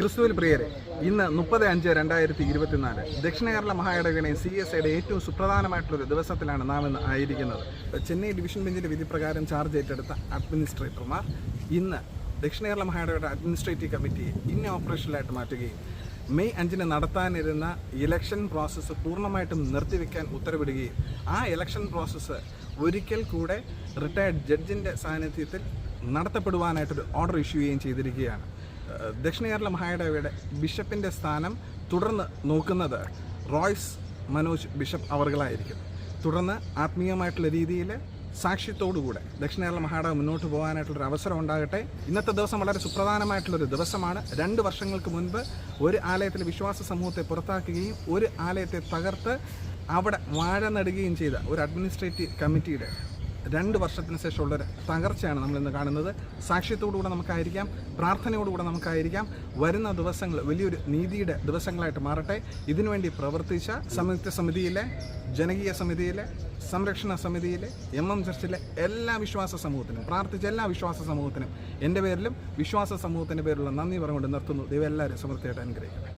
ക്രിസ്തുവിൽ പ്രിയരെ ഇന്ന് മുപ്പത് അഞ്ച് രണ്ടായിരത്തി ഇരുപത്തിനാല്. ദക്ഷിണ കേരള മഹായിടവേളയും സി എസ് ഐയുടെ ഏറ്റവും സുപ്രധാനമായിട്ടുള്ളൊരു ദിവസത്തിലാണ് നാം ഇന്ന് ആയിരിക്കുന്നത്. ചെന്നൈ ഡിവിഷൻ ബെഞ്ചിന്റെ വിധി പ്രകാരം ചാർജ് ഏറ്റെടുത്ത അഡ്മിനിസ്ട്രേറ്റർമാർ ഇന്ന് ദക്ഷിണ കേരള മഹായടകയുടെ അഡ്മിനിസ്ട്രേറ്റീവ് കമ്മിറ്റിയെ ഇന്ന ഓപ്പറേഷനിലായിട്ട് മാറ്റുകയും മെയ് അഞ്ചിന് നടത്താനിരുന്ന ഇലക്ഷൻ പ്രോസസ്സ് പൂർണമായിട്ടും നിർത്തിവെക്കാൻ ഉത്തരവിടുകയും ആ ഇലക്ഷൻ പ്രോസസ്സ് ഒരിക്കൽ കൂടെ റിട്ടയർഡ് ജഡ്ജിന്റെ സാന്നിധ്യത്തിൽ നടത്തപ്പെടുവാനായിട്ടൊരു ഓർഡർ ഇഷ്യൂ ചെയ്യുകയും ചെയ്തിരിക്കുകയാണ്. ദക്ഷിണ കേരള മഹായിടവയുടെ ബിഷപ്പിന്റെ സ്ഥാനം തുടർന്ന് നോക്കുന്നത് റോയ്സ് മനോജ് ബിഷപ്പ് അവറുകളായിരിക്കും. തുടർന്ന് ആത്മീയമായിട്ടുള്ള രീതിയിൽ സാക്ഷ്യത്തോടുകൂടെ ദക്ഷിണ കേരള മഹാടവ മുന്നോട്ട് പോകാനായിട്ടുള്ളൊരു അവസരം ഉണ്ടാകട്ടെ. ഇന്നത്തെ ദിവസം വളരെ സുപ്രധാനമായിട്ടുള്ളൊരു ദിവസമാണ്. രണ്ട് വർഷങ്ങൾക്ക് മുൻപ് ഒരു ആലയത്തിലെ വിശ്വാസ സമൂഹത്തെ പുറത്താക്കുകയും ഒരു ആലയത്തെ തകർത്ത് അവിടെ വാഴ നടുകയും ചെയ്ത ഒരു അഡ്മിനിസ്ട്രേറ്റീവ് കമ്മിറ്റിയുടെ രണ്ട് വർഷത്തിന് ശേഷമുള്ളൊരു തകർച്ചയാണ് നമ്മൾ ഇന്ന് കാണുന്നത്. സാക്ഷ്യത്തോടുകൂടെ നമുക്കായിരിക്കാം പ്രാർത്ഥനയോടുകൂടെ നമുക്കായിരിക്കാം. വരുന്ന ദിവസങ്ങൾ വലിയൊരു നീതിയുടെ ദിവസങ്ങളായിട്ട് മാറട്ടെ. ഇതിനുവേണ്ടി പ്രവർത്തിച്ച സംയുക്ത സമിതിയിലെ ജനകീയ സമിതിയിലെ സംരക്ഷണ സമിതിയിലെ എം എം ചർച്ചിലെ എല്ലാ വിശ്വാസ സമൂഹത്തിനും പ്രാർത്ഥിച്ച എല്ലാ വിശ്വാസ സമൂഹത്തിനും എന്റെ പേരിലും വിശ്വാസ സമൂഹത്തിന്റെ പേരിലുള്ള നന്ദി പറഞ്ഞുകൊണ്ട് നിർത്തുന്നു. ദൈവം എല്ലാവരും സമൃദ്ധിയായിട്ട് അനുഗ്രഹിക്കട്ടെ.